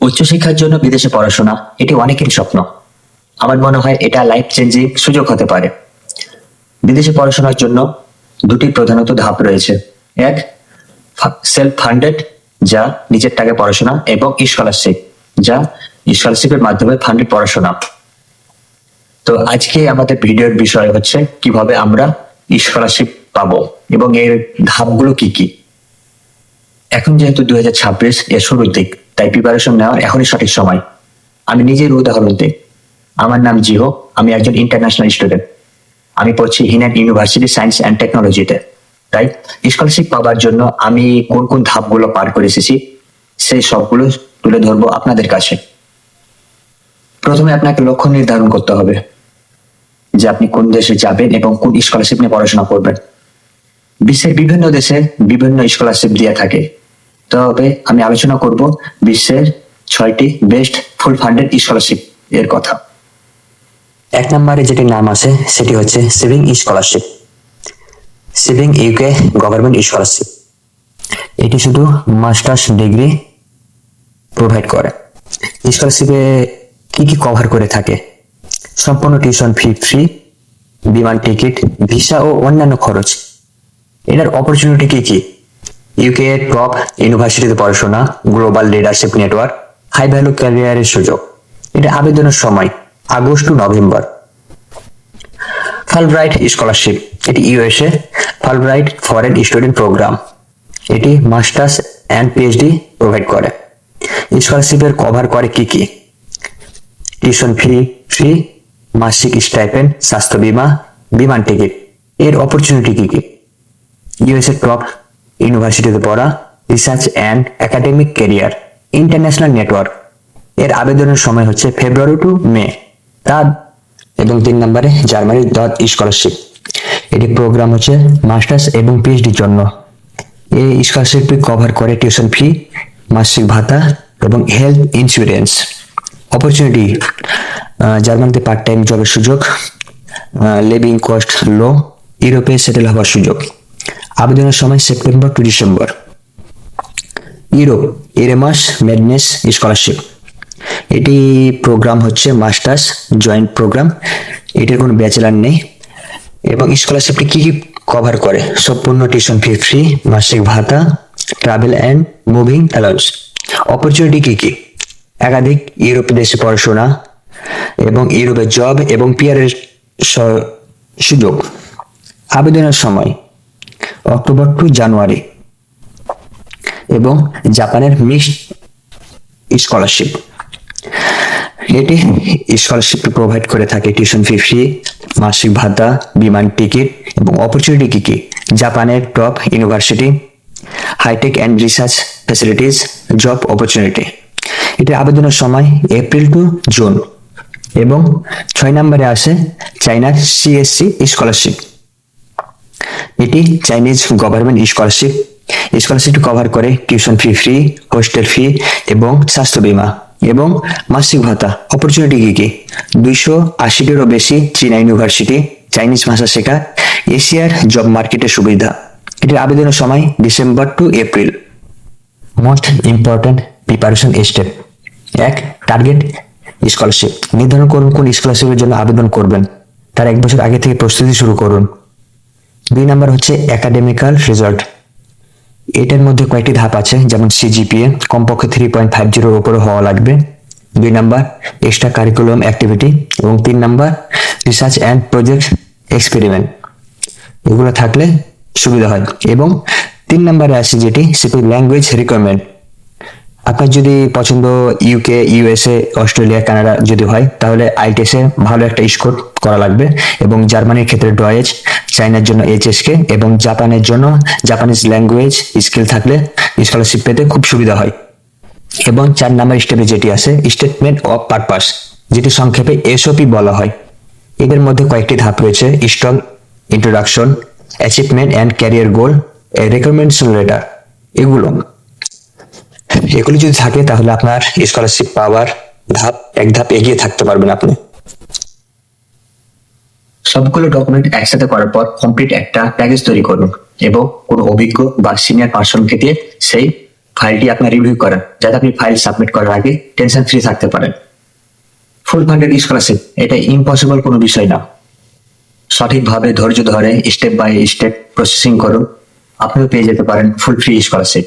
উচ্চশিক্ষার জন্য বিদেশে পড়াশোনা, এটি অনেকেরই স্বপ্ন। আমার মনে হয় এটা লাইফ চেঞ্জিং সুযোগ হতে পারে। বিদেশে পড়াশোনার জন্য দুটি প্রধানত ধাপ রয়েছে। এক সেলফ ফান্ডেড যা নিজের টাকা পড়াশোনা এবং স্কলারশিপ যা স্কলারশিপের মাধ্যমে ফান্ডেড পড়াশোনা। তো আজকে আমাদের ভিডিওর বিষয় হচ্ছে কীভাবে আমরা স্কলারশিপ পাবো এবং এর ধাপগুলো কি কি। এখন যেহেতু দুই হাজার ছাব্বিশ, এর শুরুর দিক তাই প্রিপারেশন নেওয়ার এখনই সঠিক সময়। আমি নিজের উদাহরণ দিই। আমার নাম জিহো, আমি একজন ইন্টারন্যাশনাল স্টুডেন্ট আমি পড়ছি হিনান ইউনিভার্সিটি সায়েন্স অ্যান্ড টেকনোলজিতে তাই স্কলারশিপ পাওয়ার জন্য আমি কোন কোন ধাপগুলো পার করে এসেছি, সেই সবগুলো তুলে ধরবো আপনাদের কাছে। প্রথমে আপনাকে লক্ষ্য নির্ধারণ করতে হবে যে আপনি কোন দেশে যাবেন এবং কোন স্কলারশিপ নিয়ে পড়াশোনা করবেন। বিশ্বের বিভিন্ন দেশে বিভিন্ন স্কলারশিপ দিয়ে থাকে। তবে আমি আলোচনা করব বিশ্বের ছয়টি বেস্ট ফুল ফান্ডেড স্কলারশিপ এর কথা। এক নম্বরে যেটি নাম আছে, সেটি হচ্ছে Chevening scholarship Chevening UK government scholarship এটি শুধু মাস্টার্স ডিগ্রি প্রোভাইড করে। স্কলারশিপে কি কি কভার করে থাকে? সম্পূর্ণ টিউশন ফি ফ্রি বিমান টিকিট ভিসা ও অন্যান্য খরচ। এটার অপরচুনিটি কি কি? ইউকে টপ ইউনিভার্সিটিতে পড়াশোনা global leadership network high value ক্যারিয়ারের সুযোগ। এটা আবেদনের সময়, August to November. Fulbright scholarship এটি USA Fulbright foreign student programme এটি মাস্টার্স অ্যান্ড পিএইচডি প্রোভাইড করে। স্কলারশিপের কভার করে কি কি? টিউশন ফি ফ্রি মাসিক স্টাইপেন্ড স্বাস্থ্য বীমা, বিমান টিকিট এর অপরচুনিটি কি কি? ইউএসএ টপ ইউনিভার্সিটিতে পড়া research and academic career international network এর আবেদনের সময় হচ্ছে ফেব্রুয়ারি টু মে তার এবং তিন নম্বরে জার্মানি ডট স্কলারশিপ এটি প্রোগ্রাম হচ্ছে মাস্টার্স এবং পিএইচডির জন্য। এই স্কলারশিপটি কভার করে টিউশন ফি মাসিক ভাতা এবং হেলথ ইন্স্যুরেন্স অপরচুনিটি জার্মানিতে পার্ট টাইম জবের সুযোগ লিভিং কস্ট লো ইউরোপে সেটেল হওয়ার সুযোগ। আবেদনের সময় September to December. Europe Erasmus Mundus scholarship এটি প্রোগ্রাম হচ্ছে মাস্টার্স জয়েন্ট প্রোগ্রাম এটির কোনো ব্যাচেলার নেই। এবং স্কলারশিপটি কী কী কভার করে? সম্পূর্ণ টিউশন ফি ফ্রি মাসিক ভাতা travel and moving allowance opportunity কী কী? একাধিক ইউরোপ দেশে পড়াশোনা এবং ইউরোপে জব এবং পিয়ারের সুযোগ। আবেদনের সময় অক্টোবর টু জানুয়ারি এবং জাপানের মিক্সড স্কলারশিপ। এটি স্কলারশিপ প্রোভাইড করে থাকে টিউশন ফি ফ্রি মাসিক ভাতা, বিমান টিকিট এবং অপরচুনিটি কি কি? জাপানের top university high tech and research facilities job opportunity এটির আবেদনের সময় এপ্রিল টু জুন এবং ছয় নম্বরে আসে চাইনার সিএসসি স্কলারশিপ এটি চাইনিজ গভর্নমেন্ট স্কলারশিপ স্কলারশিপটি কভার করে tuition fee free hostel fee এবং স্বাস্থ্য বীমা। এবং মাসিক ভাতা। অপরচুনিটি কি কি? দুইশো আশিটিরও বেশি চীনা ইউনিভার্সিটি চাইনিজ ভাষা শেখা এশিয়ার জব মার্কেটের সুবিধা। এটির আবেদনের সময় December to April most important preparation step এক টার্গেট স্কলারশিপ নির্ধারণ করুন কোন স্কলারশিপের জন্য আবেদন করবেন। তার এক বছর আগে থেকে প্রস্তুতি শুরু করুন। দুই নাম্বার হচ্ছে একাডেমিক্যাল রেজাল্ট এটার মধ্যে কয়েকটি ধাপ আছে, যেমন সিজিপিএ কমপক্ষে থ্রি পয়েন্ট ফাইভ জিরোর উপরে হওয়া লাগবে। দুই নাম্বার এক্সট্রা কারিকুলাম অ্যাক্টিভিটি এবং তিন number research and project experiment এগুলো থাকলে সুবিধা হয়। এবং তিন নাম্বারে আসে যেটি সেটি ল্যাঙ্গুয়েজ রিকোয়ারমেন্ট আপনার যদি পছন্দ ইউকে ইউএসএ অস্ট্রেলিয়া কানাডা যদি হয়, তাহলে আইটিএসে ভালো একটা স্কোর করা লাগবে এবং জার্মানির ক্ষেত্রে ডয়েজ চাইনার জন্য এইচএসকে এবং জাপানের জন্য জাপানিজ ল্যাঙ্গুয়েজ স্কিল থাকলে স্কলারশিপ পেতে খুব সুবিধা হয়। এবং চার নাম্বার স্টেপে যেটি আছে স্টেটমেন্ট অফ পারপাস যেটি সংক্ষেপে এসওপি বলা হয়। এদের মধ্যে কয়েকটি ধাপ রয়েছে strong introduction achievement and career goal recommendation letter এগুলো। এগুলি যদি থাকে, তাহলে আপনার স্কলারশিপ পাওয়ার ধাপ, এক ধাপ এগিয়ে থাকতে পারবেন আপনি। সবগুলো ডকুমেন্ট একসাথে করার পর কমপ্লিট একটা প্যাকেজ তৈরি করুন এবং কোনো অভিজ্ঞ বা সিনিয়র পার্সনকে দিয়ে সেই ফাইলটি আপনার রিভিউ করেন, যাতে আপনি ফাইল সাবমিট করার আগে টেনশন ফ্রি থাকতে পারেন। ফুল ফান্ডেড স্কলারশিপ এটা ইম্পসিবল কোনো বিষয় না। সঠিকভাবে ধৈর্য ধরে স্টেপ বাই স্টেপ প্রসেসিং করুন, আপনিও পেয়ে যেতে পারেন ফুল ফ্রি স্কলারশিপ